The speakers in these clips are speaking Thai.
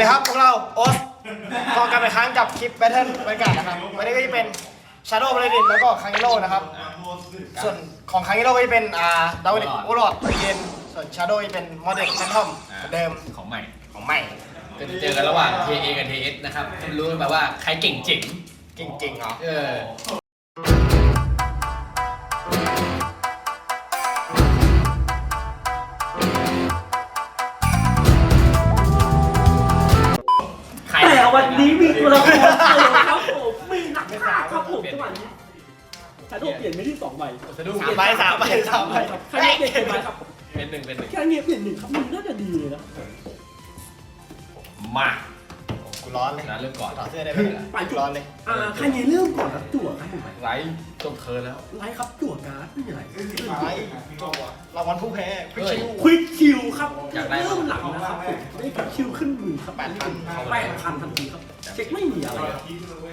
ดีครับพวกเราโอสพอกันไปครั้งกับคลิปแบทเทิลบรรยากาศนะครับวันนี้ก็จะเป็น Shadow p a l a d i n แล้วก็คัง g โ r นะครับ ส่วนของคัง g โ r ก็จะเป็นอ่าดาวดิกโอรอดเย็นส่วน Shadow จะเป็นมอเดลแฟนทอมเดิมของใหม่ของใหม่ก็จะเจอกันระหว่าง TA กับ TS นะครับไม่รู้กันแบบว่าใครเก่งเจ๋งจริงๆเหรอ เออ ตัวละครเริมครับผมมีหนักมากครับผมจังหวะนี้ชาโดเปลี่ยนไปที่สองใบสะดุ้งสามใบสามใบสามใบครับแค่เปลี่ยนใบครับเป็นหนึ่งเป็นหนึ่งแค่นี้เปลี่ยนหนึ่งครับมันน่าจะดีเลยนะมา ร้อนเลยนะเริ่มก่อนต่อดเสื้อได้ไหมไปจุดร้อนเลยอ่าแค่นี้เริ่มก่อนครับจั่วครับผมไลฟ์จบเทิร์นแล้ว ไลท์ครับจั่วการ์ดไม่มีอะไรไปรางวัลผู้แพ้พิชิวควิกคิวครับเริ่มหลังนะครับผมได้ควิกคิวขึ้นมือครับแปดพันแปดพันทันทีครับเช็คไม่มีอะไรครับ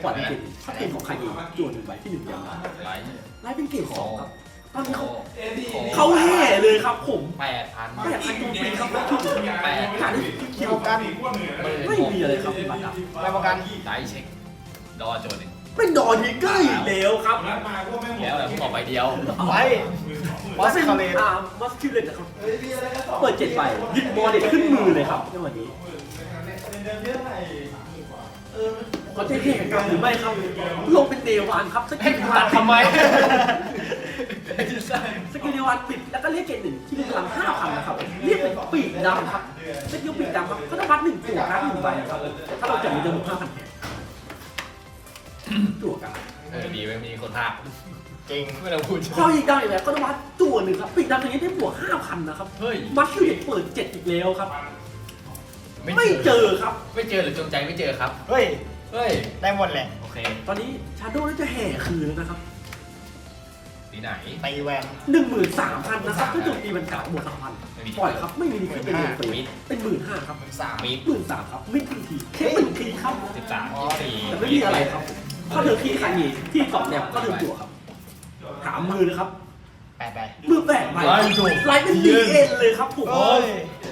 ก่อนเกมถ้าเกมของใครเองจั่วหนึ่งใบที่หนึ่งเดียวนะไลฟ์ไลท์เป็นเกมสองครับ ตอนนี้เขาโอ้เขาแห่เลยครับผมแปดพันแปดพันจุดปีครับทุกแปดการที่คิวกันไม่มีอะไรครับเป็นบัตรดไปประกันไลฟ์เช็ค ดอโจหนึ่งำเป็นดอทิกเกอร์อีกแล้วครับแล้วอะไรพวกออกไปเดียวไปวอสคาเลนอ่ามัสคิวเลนนะครับเปิดเจ็ดใบหยิบมอเด็ดขึ้นมือเลยครับในวันนี้เขาจะแข่งกันหรือไม่ครับลงเป็นเดวานครับสกิลเดวานทำไม สกิลเดวานปิดแล้วก็เรียกเกตหนึ่งที่มีพลังห้าพันนะครับเรียกเป็นปีกดำครับสกิลปีกดำครับเขาจะวัดหนึ่งตัวการ์ดหนึ่งใบครับถ้าเราจับมีจำนวนห้าพันแทนตัวการ์ดเออดีไม่มีคนภาคจริงไม่ต้องพูดพออีกได้แล้วก็ต้องวัดตัวหนึ่งครับปีกดำตัวนี้ได้บวกห้าพันนะครับเฮ้ยมัสคิวเด็กเปิดเจ็ดอีกแล้วครับ ไม่เจอครับ ไม่เจอหรือจงใจไม่เจอครับ เฮ้ยเฮ้ยได้หมดแหละโอเค ตอนนี้ชาโดว์น่าจะแห่คืนแล้วนะครับ สีไหนตีแวนหนึ่งหมื่นสามพันนะครับถ้าโจมตีมันกาดบวกสามพันไม่มีปล่อยครับไม่มีดีขึ้นเป็นเงินเปมิดเป็นหมื่นห้าครับสามมีหมื่นสามครับไม่ถึงทีแค่หนึ่งทีครับสิบสามยี่สี่แต่ไม่มีอะไรครับถ้าเธอทีคันนี้ที่สองแนวก็เดินจั่วครับหามือนะครับแปดใบมือแปดใบไลท์เป็นดีเอ็นเลยครับผมเฮ้ย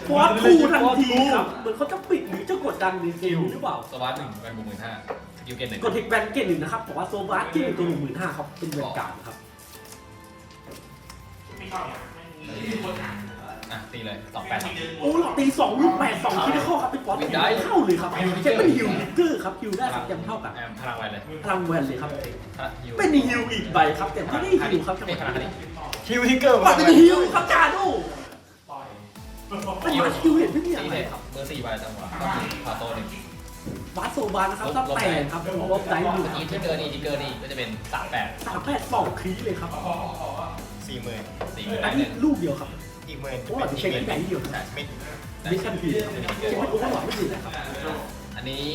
ฟอสทูทันทีครับเหมือนเขาจะปิดหรือจะกดดันในเกมหรือเปล่าสวัสดหนึ่งแวนบุกหมื่นห้าสกิลเกนหนึ่งกดเทคแบนเกตหนึ่งนะครับบอกว่าโซบาร์เกตหนึ่งตัวหนึ่งหมื่นห้าครับเป็นแวนการ์ดครับ อะตีเลยสองแปดสอง โอ้หลอดตีสองลูกแปดสองคิดได้เข้าครับเป็นฟอสไม่คิวได้ เข้าเลยครับเช็คเป็นฮิวนิกเกอร์ครับฮิวได้ครับยังเท่ากับแอมพลังไวเลยพลังแวนเลยครับ พลังฮิวเป็นฮิวอีกใบครับ แต่ไม่ได้ฮิวครับจังหไม่วะพลังนี้คิวทิกเกอร์ปัดเป็นฮิวครับจาโดเป็นมาฮิวเห็นไม่มีอะตีไรเลยครับเบอร์สี่ใบจังหวะก็มีพาโต้หนึ่งบาสโซบานะครับถ้าแปดครับลบได้ดูเมื่อกี้ที่เกินนี่ที่เกินนี่ก็จะเป็นสามแปดสามแปดสองคีเลยครับ สี่หมื่นสี่หมื่นอันหนี้นึ่งลูกเดียวครับอีกหมื่นเพราะว่าเช็คที่ไหนเดียวใช่ไม่มิชชั่นพีเช็คไม่โอ้หลอดไม่ดีนะครับอันนี้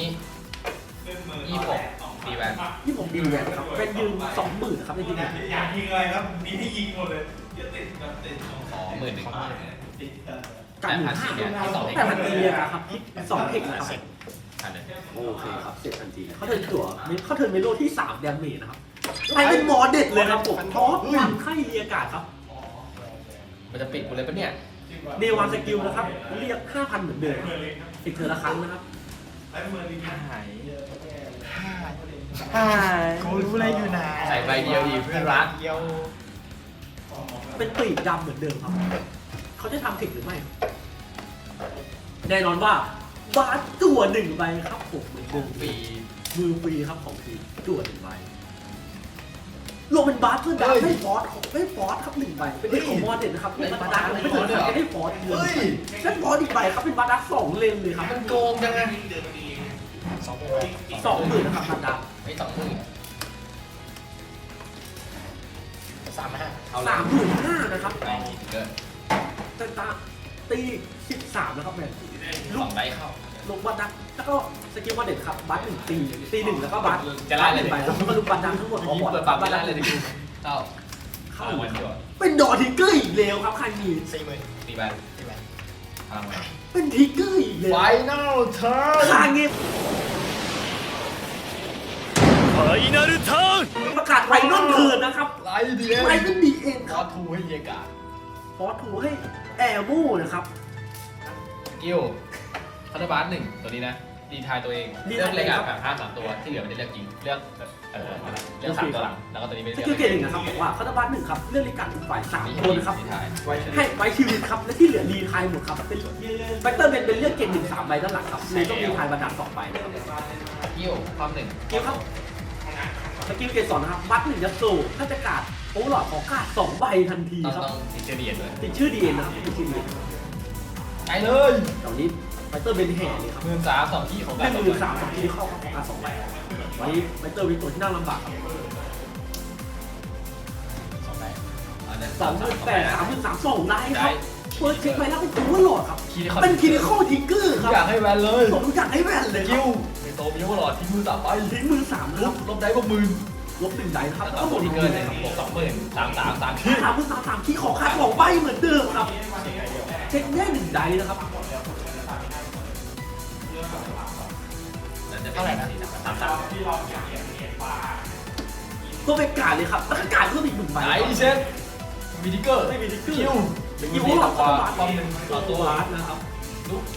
ยี่หกตีแวนที่ผมดีแวนครับเป็นยืนสองหมื่นครับในที่นี้อยากยิงอะไรครับมีที่ยิงหมดเลยจะติดแบบติดขอหมื่นหนึ่งการหมื่นห้าแต่มันตีนะครับสองเทคนะครับอันหนึ่งโอเคครับเสร็จทันทีเขาเทิร์นตัวเขาเทิร์นเมโลที่สามแดมเมจนะครับ ไลน์เป็นหมอเด็ดเลยครับผมทอสวันไข้เรียกาศครับ มันจะปิดกูเลยปะเนี่ยเดวันสกิลนะครับ เรียก 5,000 เหมือนเดิมติดเธอละครั้งนะครับแล้วมือดีหายกูรู้อะไรอยู่นะใส่ใบเดียวดีเพื่อนรักเดียวเป็นปีกดำเหมือนเดิมครับ เขาจะทำถึงหรือไม่ แน่นอนว่าบาสตัวหนึ่งใบครับผมเหมือนเดิมปีมือฟรีครับของฟรีตัวหนึ่งใบ รวมเป็นบาสเพื่อนดาวให้ฟอสของให้ฟอสครับหนึ่งใบ เป็นเด็กของมอเด็ดนะครับเป็นบาสดักไม่ถึงครับให้ฟอสเดือนใช้ฟอสอีกใบครับเป็นบาสดักสองเลนเลยครับมันโกงจังไงสองหมื่นสองหมื่นนะครับบาสดักไอ้สองหมื่นสามห้าเอาสามหมื่นห้านะครับไปเกินแต่ตาตีสิบสามนะครับแมนสองได้เข้า ลงบัตรดักแล้วก็สกิลบันเด็ดครับบัตรหนึ่งตีตีหนึ่งแล้วก็บัตรจะไล่เลยไปแล้วก็ลูกบัตรดังทั้งหมดของบอร์เปิดปั๊บไล่เลยดิเอ้าเข้าเป็นดอทิกเกอร์อีกแล้วครับคันนี้สี่หมื่นตีไปตีไปพลังงานเป็นทิกเกอร์อีกแล้วไฟนอลเทิร์นคางเงี้ยไฟนอลเทิร์นประกาศไฟนอลเทิร์นนะครับไลดีเอ็มไลดีเอ็มครับทูให้เยกาพอถูให้แอร์บูนะครับกิ้ว คาร์บาสหนึ่งตัวนี้นะ ดีทายตัวเองดีเลืทาอยกเลยครักับบห้าสามตัวที่เหลือไม่ได้เลือกจริงเลือกเออเลือกสามตัวหลังแล้วก็ตัวนี้ไม่สได้กิลเลือกเกตหนึ่งนะครับบอกว่าคาตาบัสหนึ่งครับเลือกลิกันฝ่ายสามดีคนนะครับ ดีทายให้ไว้ชีวิตครับและที่เหลือรีไทายหมดครับเป็นแฟกเตอร์เป็นเป็นเลือกเกตหนึ่งสามใบด้านหลังครับเลยต้องรีไทายบรรดาสองใบนะครับกิ้วความหนึ่งเกมครับสกิลเกตสองนะครับบัตหนึ่งยัดโซถ้าจะการ์ดโอเวอร์ลอดของการ์ดสองใบทันทีต้องครับต้องติดเฉลี่ยด้วยติดชื่อดีเอ็นนะครับติดชื่อดีเอ็นไปเลยตอนนี้ ไฟเตอร์เป็นแห่เลยครับหมื่นสามสองที่ของหการนึ่งหมื่นสามสองที่เข้าของการสองใบวันนี้ไฟเตอร์เป็นตัวที่น่าลำบากครับสองใบอันนั้นสองหมื่นแปดสามหมื่นสามสองได้คได้รับเปิดเช็คไปแล้วเป็นตัวหลอดครับ คีย์คอนเป็นคินิคอลทิกเกอร์ครับอยากให้แวนเลยผมอยากให้แว่นเลยครักิ้บวในโตมีโอหลอดที่มือสามใบทิ้งมือสามนะลครับบลบได้พวกหมื่นลบหนึ่งไดนะครับแล้วแล้วก็ก็โมหมดดิที่เกิเกินนเลเลยยคครัรับบวกสองหมื่นสามสามสามที่สามมือสามสามที่ของค่าของใบเหมือนเดิมครับ เช็คได้หนึ่งไดนะครับ ท่าไหร่นะสามสาม ก็เป็นการดเลยครับแล้วก็การดเพิ่มอีกหนึ่งใบ ไหนเช็ดมีดิเกอร์ ไม่มีทิกเกอร์ คิว คิว คิว ห ต่ ลั อก ก ก ว่า ว่า ความหนึ่งต่อตัว บาสนะครับ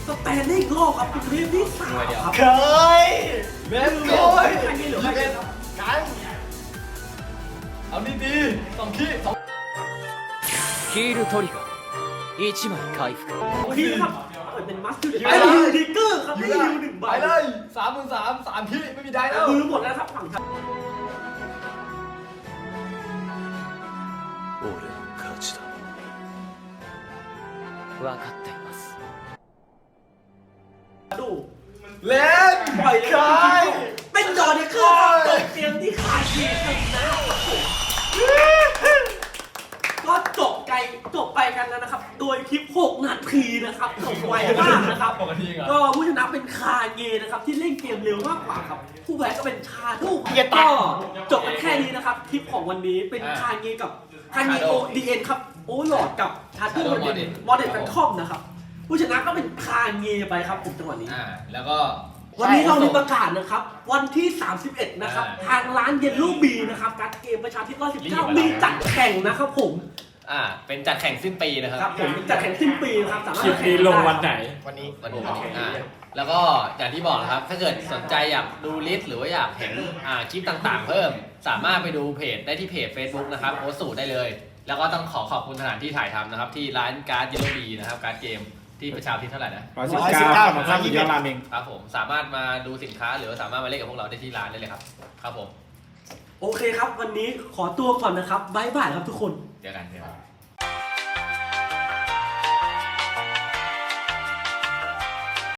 สแตนได้อีกรอบครับเป็นเรื่องที่สามครับ เคย เบส โอ้ โอ้ ย ย ใครมีเหลือใครมีครับ กัน เอาดีๆสองขี้สอง ヒールトリガー1枚回復 พี่ครับเปิด เป็นมัสคิวเด ไป ไอ้ เลย ฮิวดิกเกอร์ครับไม่ฮิวหนึ่งใบ ไปเลยสามหมื่นสามสามขี้ไม่มีได้แล้ว มือหมดแล้วครับฝั่งไทย 俺の勝ちだ分かっています ดู เล่น ปล่อยเลย คาย เป็นดอเดเกอร์ครับจบเกมที่ขาดทีชนะครับผมก็ จบไกลจบไปกันแล้วนะครับ โดยคลิป 6 นาทีนะครับจบไวมากนะครับ ปกติเหรอ ก็ผู้ชนะเป็นคาเงนะครับ ที่เล่นเกมเร็วมากกว่าครับ ผู้แพ้ก็เป็นชาโดว์เกียร์ตัก็ดจบกันแค่นี้นะครับคลิปของวันนี้เป็นอ่าคาเงกับคาเงโอ Shadow ดีเอ็นครับโอหลอดกับชาโด Shadow ว์ Model มอเดลแฟนทอมนะครับ ผู้ชนะก็เป็นคาเงไปครับผมจังหวะนี้ อ่าแล้วก็ วันนี้เรามีประกาศนะครับ วันที่ 31 นะครับ อ่าทางร้านเยลลูบีนะครับการดเกมประชาธิปไตยรีบมา 19 มีจัดแข่งนะครับผม อ่า เป็นจัดแข่งสิ้นปีนะคครัรับบผมจัดแข่งสิ้นปีนะครับสามารถคลิปนี้ลงวันไหน วันนี้วันนี้อ่าแล้วก็อย่างที่บอกนะครับ ถ้าเกิดสนใจอยากดูลิสต์หรือว่าอยากเห็นอ่าคลิปต่างๆ เพิ่ม สามารถไปดูเพจได้ที่เพจ Facebook นะครับโอสูได้เลย แล้วก็ต้องขอขอบคุณสถานที่ถ่ายทำนะครับ ที่ร้านการ์ดเยลโลบีนะครับการ์ดเกมที่ประชาธิปไตยเท่าไหร่นะ ร้อยสิบเก้าขนมข้าวหมูยอดราเมง ครับผมสามารถมาดูสินค้าหรือว่าสามารถมาเล่นกับพวกเราได้ที่ร้านได้เลยครับ ครับผม โอเคครับ วันนี้ขอตัวก่อนนะครับบ๊ายบายครับทุกคน เจอกันเจอกัน